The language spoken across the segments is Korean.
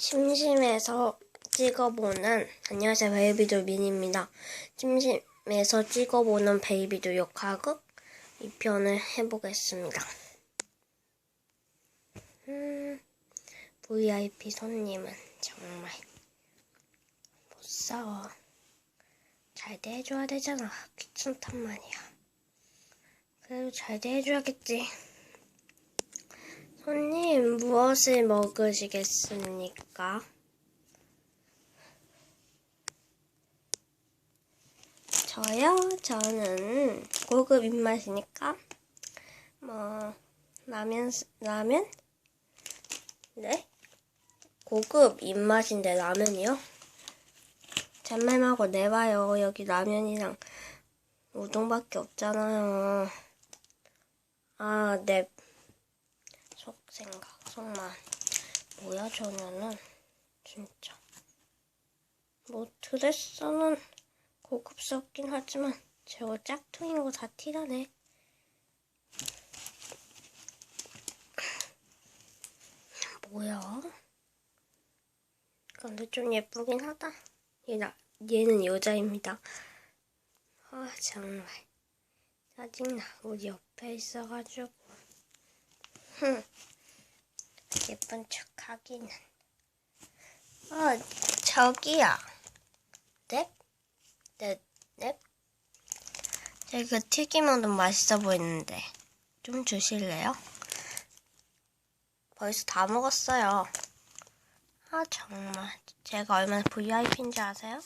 심심해서 찍어보는 안녕하세요 베이비돌 민입니다. 심심해서 찍어보는 베이비돌 역학극 2편을 해보겠습니다. 음, VIP 손님은 정말 못 싸워. 잘 대해줘야 되잖아. 귀찮단 말이야. 그래도 잘 대해줘야겠지. 무엇을 먹으시겠습니까? 저요? 저는 고급 입맛이니까, 뭐, 라면, 라면? 네? 고급 입맛인데 라면이요? 잔말하고 내봐요. 여기 라면이랑 우동밖에 없잖아요. 아, 네. 속 생각, 속만. 뭐야, 저녀는. 진짜. 뭐, 드레스는 고급스럽긴 하지만, 저거 짝퉁인 거 다 티나네. 뭐야? 근데 좀 예쁘긴 하다. 얘 나, 얘는 여자입니다. 아, 정말. 짜증나. 우리 옆에 있어가지고. 흥. 예쁜 척 하기는. 어, 저기요. 네? 네, 네? 저기 그 튀김은 맛있어 보이는데. 좀 주실래요? 벌써 다 먹었어요. 아, 정말. 제가 얼마나 VIP인지 아세요?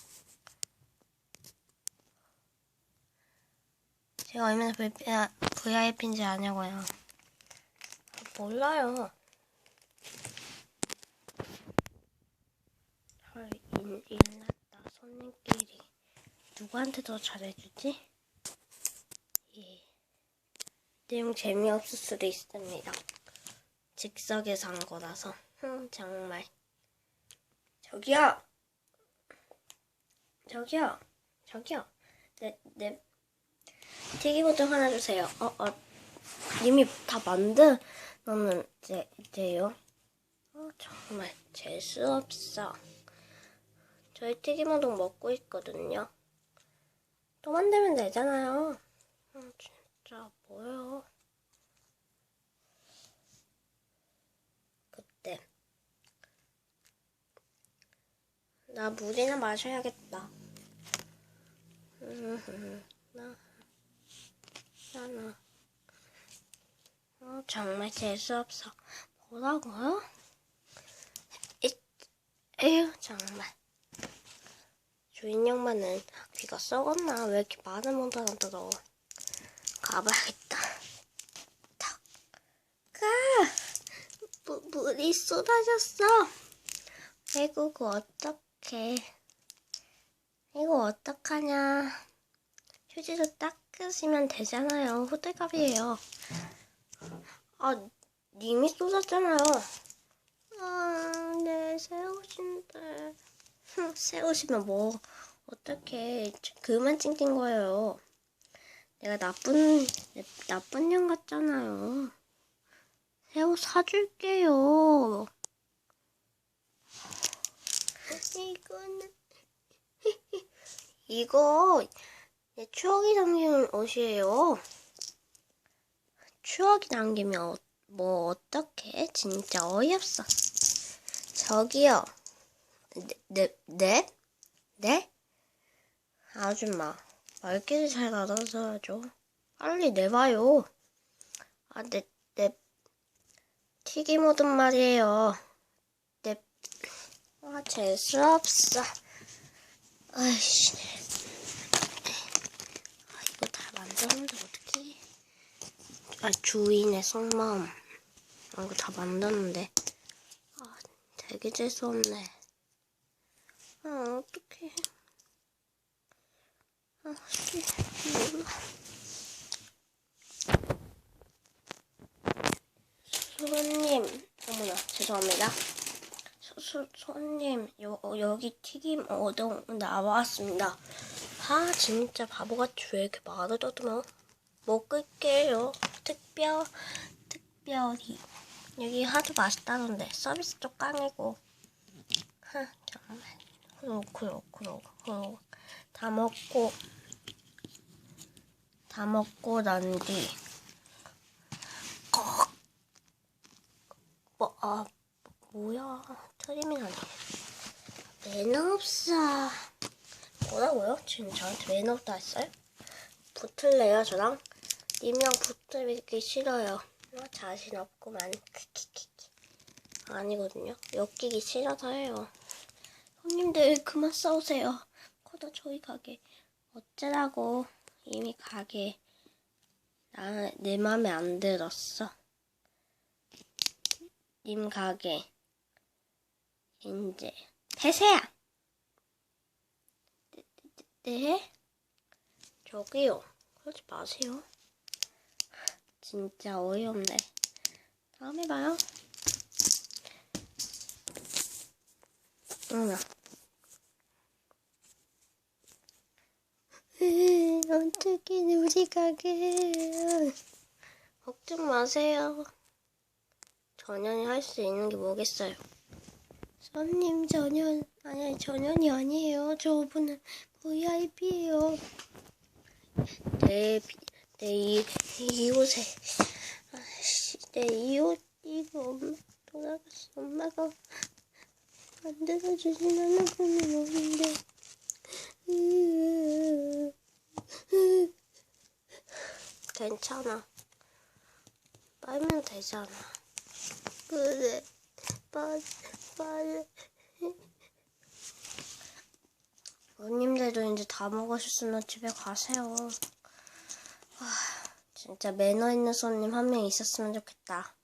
제가 얼마나 VIP인지 아냐고요. 몰라요. 헐, 일, 일났다. 손님끼리. 누구한테 더 잘해주지? 예. 내용 재미없을 수도 있습니다. 즉석에서 한 거라서. 흠, 정말. 저기요! 저기요! 저기요! 네, 네. 튀김우동 하나 주세요. 어, 어. 이미 다 만든, 너는 이제, 이제요? 어, 정말 재수없어. 저희 튀김우동 먹고 있거든요. 또 만들면 되잖아요. 어, 진짜 뭐예요? 그때 나 물이나 마셔야겠다. 음, 나, 나, 나. 어, 정말 재수없어. 뭐라고요? 이, 에휴, 정말. 주인 양반은 귀가 썩었나? 왜 이렇게 말을 못하나 들어. 가봐야겠다. 탁. 가! 무, 물이 쏟아졌어. 아이고, 그거 어떡해. 이거 어떡하냐. 휴지로 닦으시면 되잖아요. 호들갑이에요. 아, 님이 쏟았잖아요. 아, 네, 새 옷인데. 새 옷이면 뭐, 어떡해. 그만 찡찡 거예요. 내가 나쁜, 나쁜 년 같잖아요. 새 옷 사줄게요. 이거는, 이거, 내 추억이 담긴 옷이에요. 추억이 남기면 어, 뭐 어떡해? 진짜 어이없어. 저기요. 네, 네, 네? 네? 아줌마, 말귀를 잘 알아서야죠. 빨리 내봐요. 아, 네, 네. 튀김 오든 말이에요. 네. 아, 재수없어. 아이씨. 아, 이거 다 만들었는데 어떡해. 아, 주인의 속마음. 아, 이거 다 만드는데. 아, 되게 재수없네. 아, 어떡해. 아, 씨, 몰라. 손님, 어머나, 죄송합니다. 소, 소, 손님, 요, 어, 여기 튀김 어동 나왔습니다. 아, 진짜 바보같이 왜 이렇게 말을 더듬어? 먹을게요. 특별, 특별히. 여기 하도 맛있다던데. 서비스 쪽 깡이고. 하, 정말. 후룩. 다 먹고, 다 먹고 난 뒤. 꺽! 뭐, 아, 뭐야. 트림이 안 돼. 매너 없어. 뭐라고요? 지금 저한테 매너 없다 했어요? 붙을래요, 저랑? 님이랑 붙들기 싫어요. 어, 자신 없구만. 아니거든요. 엮이기 싫어서요. 손님들 그만 싸우세요. 코다 저희 가게 어쩌라고 이미 가게 나, 내 맘에 안 들었어. 님 가게 이제 폐쇄야. 네, 네, 네? 저기요. 그러지 마세요. 진짜 어이없네. 다음에 봐요. 응. 어떻게 우리 가게 걱정 마세요. 전현이 할 수 있는 게 뭐겠어요? 손님 전현 아니 전현이 아니에요. 저분은 VIP예요. 내, 내 이, 이웃에 아씨 내 이웃 이거 엄마 돌아갔어. 엄마가 만들어 주진 않은 분이 없는데. 괜찮아. 빨면 되잖아. 그래. 빨, 빨. 어님들도 이제 다 먹으셨으면 집에 가세요. 아, 진짜 매너 있는 손님 한 명 있었으면 좋겠다.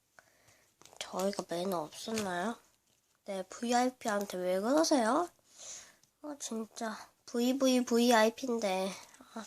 저희가 매너 없었나요? 네, VIP한테 왜 그러세요? 아, 진짜. VVVIP인데. 아.